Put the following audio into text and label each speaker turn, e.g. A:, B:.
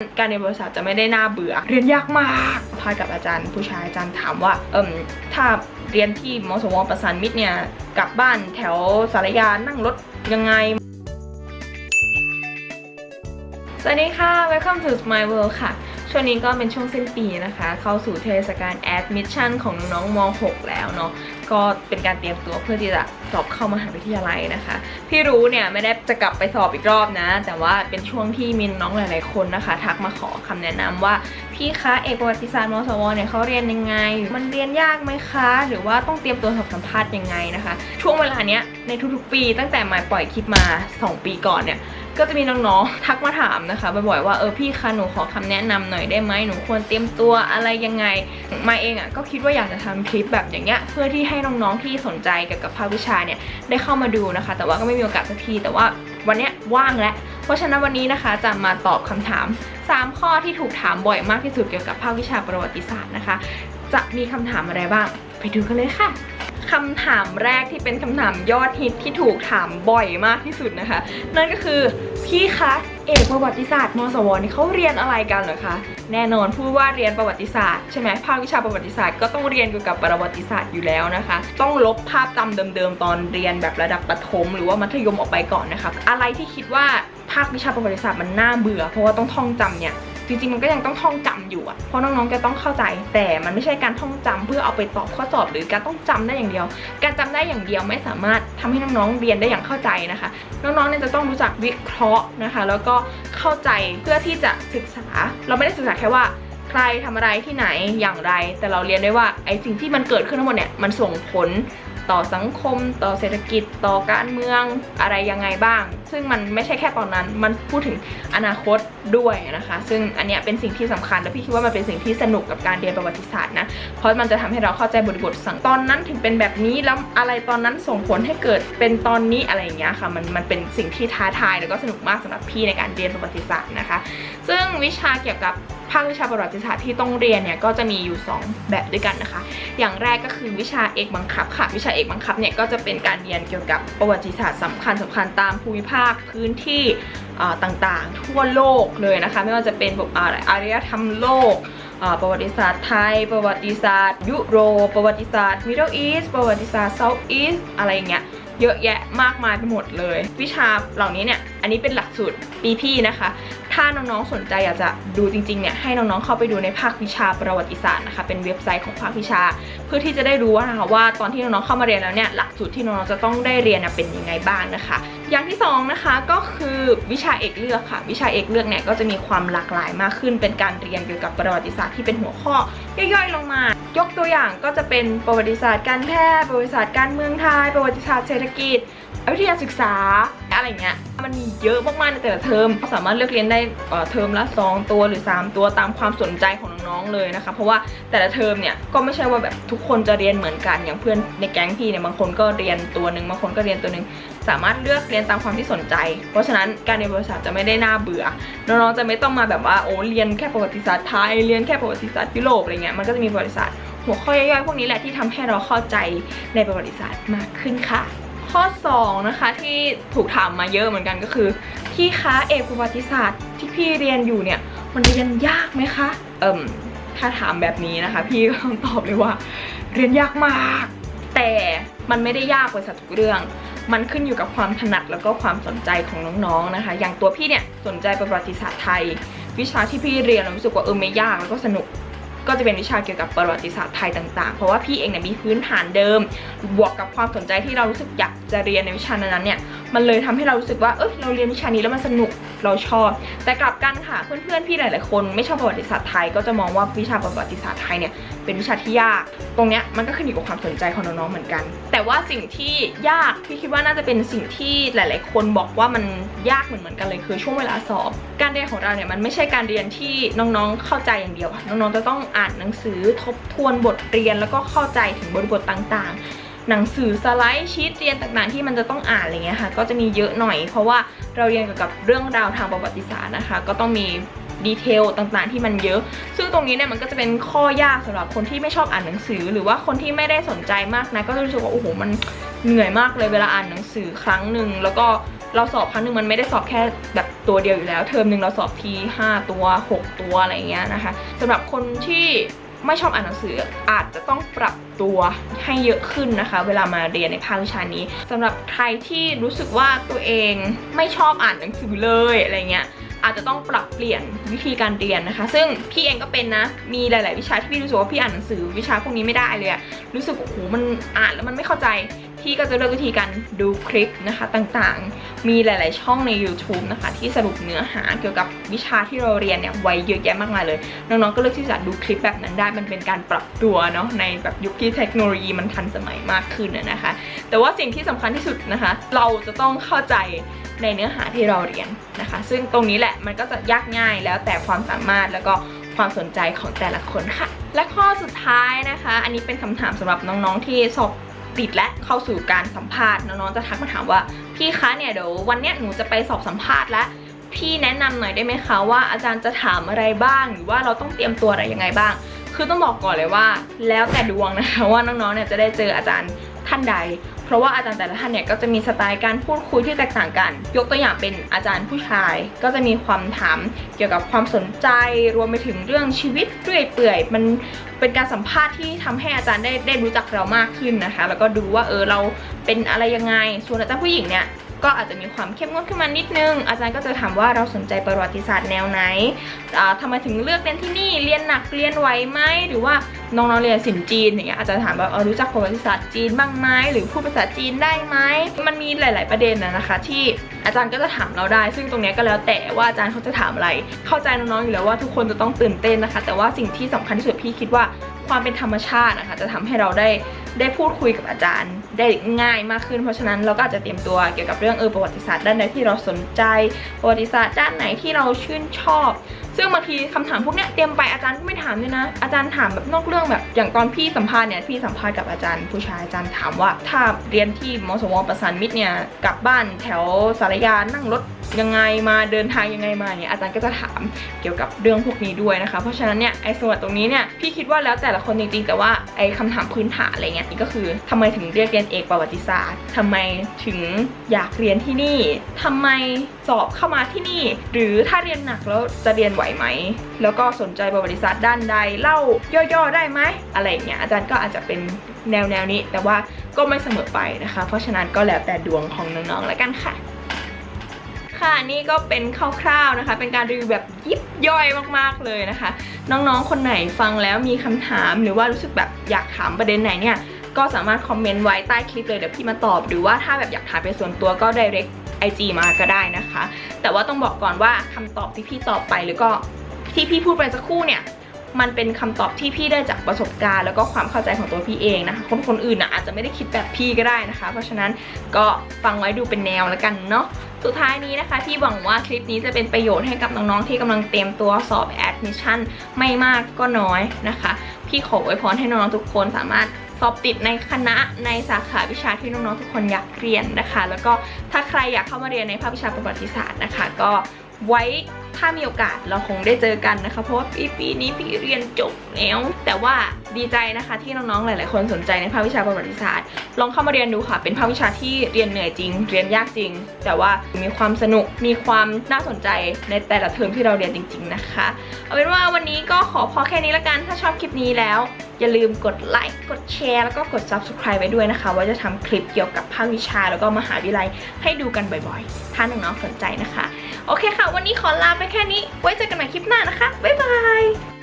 A: การเรียนบริษัทจะไม่ได้น่าเบื่อ เรียนยากมากพายกับอาจารย์ ผู้ชายอาจารย์ถามว่า เอิมถ้าเรียนที่มสวประสานมิตรเนี่ย กลับบ้านแถวสารยานั่งรถยังไง สวัสดีค่ะ Welcome to My World ค่ะ ช่วงนี้ก็เป็นช่วงสิ้นปีนะคะ เข้าสู่เทศกาล Admission ของน้องๆม .6 แล้วเนาะ ก็เป็นการเตรียมตัวเพื่อที่จะสอบเข้ามหาวิทยาลัยนะคะพี่รู้เนี่ยไม่ได้จะกลับไปสอบอีกรอบนะ แต่ว่าเป็นช่วงที่มีน้องหลาย ๆ คนนะคะ ทักมาขอคำแนะนำว่า พี่คะเอกประวัติศาสตร์มสวเนี่ยเขาเรียนยังไง มันเรียนยากไหมคะ หรือว่าต้องเตรียมตัวสอบสัมภาษณ์ยังไงนะคะ ช่วงเวลาเนี้ยในทุก ๆ ปี ตั้งแต่มาปล่อยคลิปมา 2 ปีก่อนเนี่ยก็จะมีน้องๆทักมาถามนะคะบ่อยๆว่าเออพี่คะหนูขอคำแนะนำหน่อยได้ไหมหนูควรเตรียมตัวอะไรยังไงมาเองอะก็คิดว่าอยากจะทำคลิปแบบอย่างเงี้ยเพื่อที่ให้น้องๆที่สนใจเกี่ยวกับภาควิชาเนี่ยได้เข้ามาดูนะคะ แต่ว่าก็ไม่มีโอกาสสักที แต่ว่าวันนี้ว่างแล้ว เพราะฉะนั้นวันนี้นะคะจะมาตอบคำถาม 3 ข้อที่ถูกถามบ่อยมากที่สุดเกี่ยวกับภาควิชาประวัติศาสตร์นะคะ จะมีคำถามอะไรบ้าง ไปดูกันเลยค่ะคำถามแรกที่เป็นคำถามยอดฮิตที่ถูกถามบ่อยมากที่สุดนะคะ นั่นก็คือพี่คะเอกประวัติศาสตร์มสวนี่เขาเรียนอะไรกันเหรอคะแน่นอนพูดว่าเรียนประวัติศาสตร์ใช่ไหมภาควิชาประวัติศาสตร์ก็ต้องเรียนเกี่ยวกับประวัติศาสตร์อยู่แล้วนะคะ ต้องลบภาพจำเดิมๆตอนเรียนแบบระดับประถม หรือว่ามัธยมออกไปก่อนนะคะอะไรที่คิดว่าภาควิชาประวัติศาสตร์มันน่าเบื่อ เพราะว่าต้องท่องจำเนี่ย จริงๆมันก็ยังต้องท่องจำอยู่อะเพราะน้องๆจะต้องเข้าใจ แต่มันไม่ใช่การท่องจำเพื่อเอาไปตอบข้อสอบ หรือการต้องจำได้อย่างเดียว การจำได้อย่างเดียวไม่สามารถทำให้น้องๆเรียนได้อย่างเข้าใจนะคะ น้องๆเนี่ยจะต้องรู้จักวิเคราะห์นะคะ แล้วก็เข้าใจเพื่อที่จะศึกษา เราไม่ได้ศึกษาแค่ว่าใครทำอะไรที่ไหนอย่างไร แต่เราเรียนได้ว่าไอ้สิ่งที่มันเกิดขึ้นทั้งหมดเนี่ยมันส่งผล ต่อสังคม ต่อเศรษฐกิจ ต่อการเมืองอะไรยังไงบ้าง ซึ่งมันไม่ใช่แค่ตอนนั้น มันพูดถึงอนาคตด้วยนะคะ ซึ่งอันเนี้ยเป็นสิ่งที่สำคัญและพี่คิดว่ามันเป็นสิ่งที่สนุกกับการเรียนประวัติศาสตร์นะ เพราะมันจะทำให้เราเข้าใจบริบทสังตอนนั้นถึงเป็นแบบนี้แล้วอะไรตอนนั้นส่งผลให้เกิดเป็นตอนนี้อะไรอย่างเงี้ยค่ะ มันมันเป็นสิ่งที่ท้าทายแล้วก็สนุกมากสำหรับพี่ในการเรียนประวัติศาสตร์นะคะ ซึ่งวิชาเกี่ยวกับ ภาควิชาประวัติศาสตร์ที่ต้องเรียนเนี่ยก็จะมีอยู่ 2 แบบด้วยกันนะคะ อย่างแรกก็คือวิชาเอกบังคับค่ะ วิชาเอกบังคับเนี่ยก็จะเป็นการเรียนเกี่ยวกับประวัติศาสตร์สำคัญสำคัญตามภูมิภาคพื้นที่ต่างๆ ทั่วโลกเลยนะคะ ไม่ว่าจะเป็นแบบอะไรอารยธรรมโลกประวัติศาสตร์ไทย ประวัติศาสตร์ ยุโรปประวัติศาสตร์ Middle East ประวัติศาสตร์ South East อะไรเงี้ยเยอะแยะมากมายไปหมดเลย วิชาเหล่านี้เนี่ย อันนี้เป็นหลักสูตรปีพี่นะคะ ถ้าน้องๆสนใจอยากจะดูจริงๆเนี่ยให้น้องๆเข้าไปดูในภาควิชาประวัติศาสตร์นะคะเป็นเว็บไซต์ของภาควิชา เพื่อที่จะได้รู้ว่านะคะว่าตอนที่น้องๆเข้ามาเรียนแล้วเนี่ยหลักสูตรที่น้องๆจะต้องได้เรียนเป็นยังไงบ้างนะคะ อย่างที่สองนะคะก็คือวิชาเอกเลือกค่ะ วิชาเอกเลือกเนี่ยก็จะมีความหลากหลายมากขึ้น เป็นการเรียนเกี่ยวกับประวัติศาสตร์ที่เป็นหัวข้อ ย่อยๆลงมา ยกตัวอย่างก็จะเป็นประวัติศาสตร์การแพทย์ประวัติศาสตร์การเมืองไทยประวัติศาสตร์เศรษฐกิจวิทยาศึกษาอะไรเงี้ยมันมีเยอะมากๆในแต่ละเทอมสามารถเลือกเรียนได้เทอมละ 2 ตัวหรือ 3 ตัวตามความสนใจของน้องๆเลยนะคะ เพราะว่าแต่ละเทอมเนี่ยก็ไม่ใช่ว่าแบบทุกคนจะเรียนเหมือนกันอย่างเพื่อนในแก๊งพี่เนี่ยบางคนก็เรียนตัวหนึ่งบางคนก็เรียนตัวหนึ่งสามารถเลือกเรียนตามความที่สนใจ เพราะฉะนั้นการเรียนประวัติศาสตร์จะไม่ได้น่าเบื่อ น้องๆจะไม่ต้องมาแบบว่าโอ้เรียนแค่ประวัติศาสตร์ไทยเรียนแค่ประวัติศาสตร์ยุโรปอะไรเงี้ยมันก็จะมีประวัติศาสตร์หัวข้อย่อยๆพวกนี้แหละที่ทำให้เราเข้าใจในประวัติศาสตร์มากขึ้นค่ะ ข้อ 2 นะคะที่ถูกถามมาเยอะเหมือนกันก็คือพี่คะเอกประวัติศาสตร์ที่พี่เรียนอยู่เนี่ยมันเรียนยากไหมคะเอิ่มถ้าถามแบบนี้นะคะ พี่ก็ตองตอบเลยว่า เรียนยากมาก แต่มันไม่ได้ยากไปสักทุกเรื่อง มันขึ้นอยู่กับความถนัดแล้วก็ความสนใจของน้องๆนะคะ อย่างตัวพี่เนี่ยสนใจประวัติศาสตร์ไทย วิชาที่พี่เรียนรู้สึกว่าเออไม่ยากแล้วก็สนุก ก็จะเป็นวิชาเกี่ยวกับประวัติศาสตร์ไทยต่างๆ เพราะว่าพี่เองเนี่ยมีพื้นฐานเดิม บวกกับความสนใจที่เรารู้สึกอยากจะเรียนในวิชานั้นๆเนี่ย มันเลยทำให้เรารู้สึกว่า เอ้ยเราเรียนวิชานี้แล้วมันสนุก เราชอบ แต่กลับกันค่ะเพื่อนๆพี่หลายๆคนไม่ชอบประวัติศาสตร์ไทย ก็จะมองว่าวิชาประวัติศาสตร์ไทยเนี่ยเป็นวิชาที่ยาก ตรงเนี้ยมันก็ขึ้นอยู่กับความสนใจของน้องๆเหมือนกัน แต่ว่าสิ่งที่ยากพี่คิดว่าน่าจะเป็นสิ่งที่หลาย ๆ คนบอกว่ามันยากเหมือนๆกันเลยคือช่วงเวลาสอบ การเรียนของเราเนี่ยมันไม่ใช่การเรียนที่น้องๆเข้าใจอย่างเดียวน้องๆจะต้องอ่านหนังสือทบทวนบทเรียนแล้วก็เข้าใจถึงบริบทต่างๆ หนังสือสไลด์ชีตเรียนต่างๆ ที่มันจะต้องอ่านอะไรเงี้ยค่ะก็จะมีเยอะหน่อย เพราะว่าเราเรียนเกี่ยวกับเรื่องราวทางประวัติศาสตร์นะคะ ก็ต้องมีดีเทลต่างๆ ที่มันเยอะ ซึ่งตรงนี้เนี่ยมันก็จะเป็นข้อยากสำหรับคนที่ไม่ชอบอ่านหนังสือ หรือว่าคนที่ไม่ได้สนใจมากนะก็จะรู้สึกว่าโอ้โหมันเหนื่อยมากเลยเวลาอ่านหนังสือครั้งหนึ่งแล้วก็ เราสอบครั้งหนึ่งมันไม่ได้สอบแค่แบบตัวเดียวอยู่แล้ว เทอมหนึ่งเราสอบที5ตัว 6 ตัวอะไรเงี้ยนะคะสำหรับคนที่ไม่ชอบอ่านหนังสืออาจจะต้องปรับตัวให้เยอะขึ้นนะคะ เวลามาเรียนในภาควิชานี้สำหรับใครที่รู้สึกว่าตัวเองไม่ชอบอ่านหนังสือเลยอะไรเงี้ยอาจจะต้องปรับเปลี่ยนวิธีการเรียนนะคะ ซึ่งพี่เองก็เป็นนะ มีหลาย ๆ วิชาที่พี่รู้สึกว่าพี่อ่านหนังสือวิชาพวกนี้ไม่ได้เลยรู้สึกโอ้โหมันอ่านแล้วมันไม่เข้าใจ พี่ก็จะเลือกวิธีการดูคลิปนะคะต่างๆ มีหลาย ๆ ช่องใน YouTube นะคะ ที่สรุปเนื้อหาเกี่ยวกับวิชาที่เราเรียนเนี่ยไว้เยอะแยะมากมายเลย น้อง ๆ ก็เลือกที่จะดูคลิปแบบนั้นได้ มันเป็นการปรับตัวเนาะในแบบยุคที่เทคโนโลยีมันทันสมัยมากขึ้นนะคะ แต่ว่าสิ่งที่สำคัญที่สุดนะคะ เราจะต้องเข้าใจในเนื้อหาที่เราเรียนนะคะ ซึ่งตรงนี้แหละมันก็จะยากง่ายแล้วแต่ความสามารถแล้วก็ความสนใจของแต่ละคนค่ะ และข้อสุดท้ายนะคะ อันนี้เป็นคำถามสำหรับน้องๆที่สอบ ติดและเข้าสู่การสัมภาษณ์น้องๆจะทักมาถามว่า พี่คะเนี่ยเดี๋ยววันเนี้ยหนูจะไปสอบสัมภาษณ์แล้วพี่แนะนำหน่อยได้ไหมคะว่าอาจารย์จะถามอะไรบ้าง หรือว่าเราต้องเตรียมตัวอะไรยังไงบ้าง คือต้องบอกก่อนเลยว่า แล้วแต่ดวงนะคะว่าน้องๆเนี่ยจะได้เจออาจารย์ท่านใด เพราะว่าอาจารย์แต่ละท่านเนี่ยก็จะมีสไตล์การพูดคุยที่แตกต่างกัน ยกตัวอย่างเป็นอาจารย์ผู้ชาย ก็จะมีความถามเกี่ยวกับความสนใจ รวมไปถึงเรื่องชีวิตเรื่อยเปื่อย มันเป็นการสัมภาษณ์ที่ทำให้อาจารย์ได้ได้รู้จักเรามากขึ้นนะคะ แล้วก็ดูว่าเออเราเป็นอะไรยังไง ส่วนอาจารย์ผู้หญิงเนี่ย ก็อาจจะมีความเข้มงวดขึ้นมานิดนึง อาจารย์ก็จะถามว่าเราสนใจประวัติศาสตร์แนวไหนทำไมถึงเลือกเรียนที่นี่เรียนหนักเรียนไหวไหมหรือว่าน้องๆเรียนศิลป์จีนอย่างเงี้ยอาจจะถามว่ารู้จักประวัติศาสตร์จีนบ้างไหมหรือพูดภาษาจีนได้ไหมมันมีหลาย ๆประเด็นนะนะคะ ที่อาจารย์ก็จะถามเราได้ ซึ่งตรงเนี้ยก็แล้วแต่ว่าอาจารย์เขาจะถามอะไร เข้าใจน้องๆอยู่แล้วว่าทุกคนจะต้องตื่นเต้นนะคะ แต่ว่าสิ่งที่สำคัญที่สุดพี่คิดว่าความเป็นธรรมชาตินะคะ จะทำให้เราได้ ได้พูดคุยกับอาจารย์ได้ง่ายมากขึ้น เพราะฉะนั้นเราก็อาจจะเตรียมตัวเกี่ยวกับเรื่องเออประวัติศาสตร์ด้านใดที่เราสนใจ ประวัติศาสตร์ด้านไหนที่เราชื่นชอบ ซึ่งบางทีคำถามพวกเนี้ยเตรียมไปอาจารย์ก็ไม่ถามด้วยนะ อาจารย์ถามแบบนอกเรื่องแบบอย่างตอนพี่สัมภาษณ์เนี่ยพี่สัมภาษณ์กับอาจารย์ผู้ชายอาจารย์ถามว่า ถ้าเรียนที่มสวประสานมิตรเนี่ยกลับบ้านแถวสารยานั่งรถยังไงมาเดินทางยังไงมาเนี่ยอาจารย์ก็จะถามเกี่ยวกับเรื่องพวกนี้ด้วยนะคะ เพราะฉะนั้นเนี่ยไอ้ส่วนตรงนี้เนี่ยพี่คิดว่าแล้วแต่ละคนจริงๆ แต่ว่าไอ้คำถามพื้นฐานอะไรเงี้ยนี่ก็คือทำไมถึงเรียกเรียนเอกประวัติศาสตร์ทำไมถึงอยากเรียนที่นี่ทำไมสอบเข้ามาที่นี่ หรือถ้าเรียนหนักแล้วจะเรียนไหวไหม แล้วก็สนใจประวัติศาสตร์ด้านใดเล่าย่อๆได้ไหมอะไรอย่างเงี้ยอาจารย์ก็อาจจะเป็นแนวแนวนี้ แต่ว่าก็ไม่เสมอไปนะคะ เพราะฉะนั้นก็แล้วแต่ดวงของน้องๆแล้วกันค่ะค่ะนี่ก็เป็นคร่าวๆนะคะ เป็นการรีวิวแบบยิบย่อยมากๆเลยนะคะ น้องๆคนไหนฟังแล้วมีคำถามหรือว่ารู้สึกแบบอยากถามประเด็นไหนเนี่ย ก็สามารถคอมเมนต์ไว้ใต้คลิปเลยเดี๋ยวพี่มาตอบ หรือว่าถ้าแบบอยากถามเป็นส่วนตัวก็ direct IG มาก็ได้นะคะ แต่ว่าต้องบอกก่อนว่าคำตอบที่พี่ตอบไปหรือก็ที่พี่พูดไปสักครู่เนี่ยมันเป็นคำตอบที่พี่ได้จากประสบการณ์แล้วก็ความเข้าใจของตัวพี่เองนะคะ คนคนอื่นนะอาจจะไม่ได้คิดแบบพี่ก็ได้นะคะ เพราะฉะนั้นก็ฟังไว้ดูเป็นแนวแล้วกันเนาะสุดท้ายนี้นะคะพี่หวังว่าคลิปนี้จะเป็นประโยชน์ให้กับน้องๆที่กำลังเตรียมตัวสอบ admission ไม่มากก็น้อยนะคะ พี่ขออวยพรให้น้องๆทุกคนสามารถ สอบติดในคณะในสาขาวิชาที่น้องๆทุกคนอยากเรียนนะคะ แล้วก็ถ้าใครอยากเข้ามาเรียนในภาควิชาประวัติศาสตร์นะคะ ก็ไว้ ถ้ามีโอกาสเราคงได้เจอกันนะคะ เพราะว่าปีปีนี้พี่เรียนจบแล้ว แต่ว่าดีใจนะคะที่น้องๆหลาย ๆ คนสนใจในภาควิชาประวัติศาสตร์ ลองเข้ามาเรียนดูค่ะ เป็นภาควิชาที่เรียนเหนื่อยจริง เรียนยากจริง แต่ว่ามีความสนุกมีความน่าสนใจในแต่ละเทอมที่เราเรียนจริง ๆ นะคะ เอาเป็นว่าวันนี้ก็ขอพอแค่นี้ละกันถ้าชอบคลิปนี้แล้ว อย่าลืมกดไลค์กดแชร์แล้วก็กด subscribe ไว้ด้วยนะคะ ว่าจะทำคลิปเกี่ยวกับภาควิชาแล้วก็มหาวิทยาลัยให้ดูกันบ่อยๆ ถ้าน้องๆสนใจนะคะ โอเคค่ะ วันนี้ขอลาไปแค่นี้ ไว้เจอกันใหม่คลิปหน้านะคะ บ๊ายบาย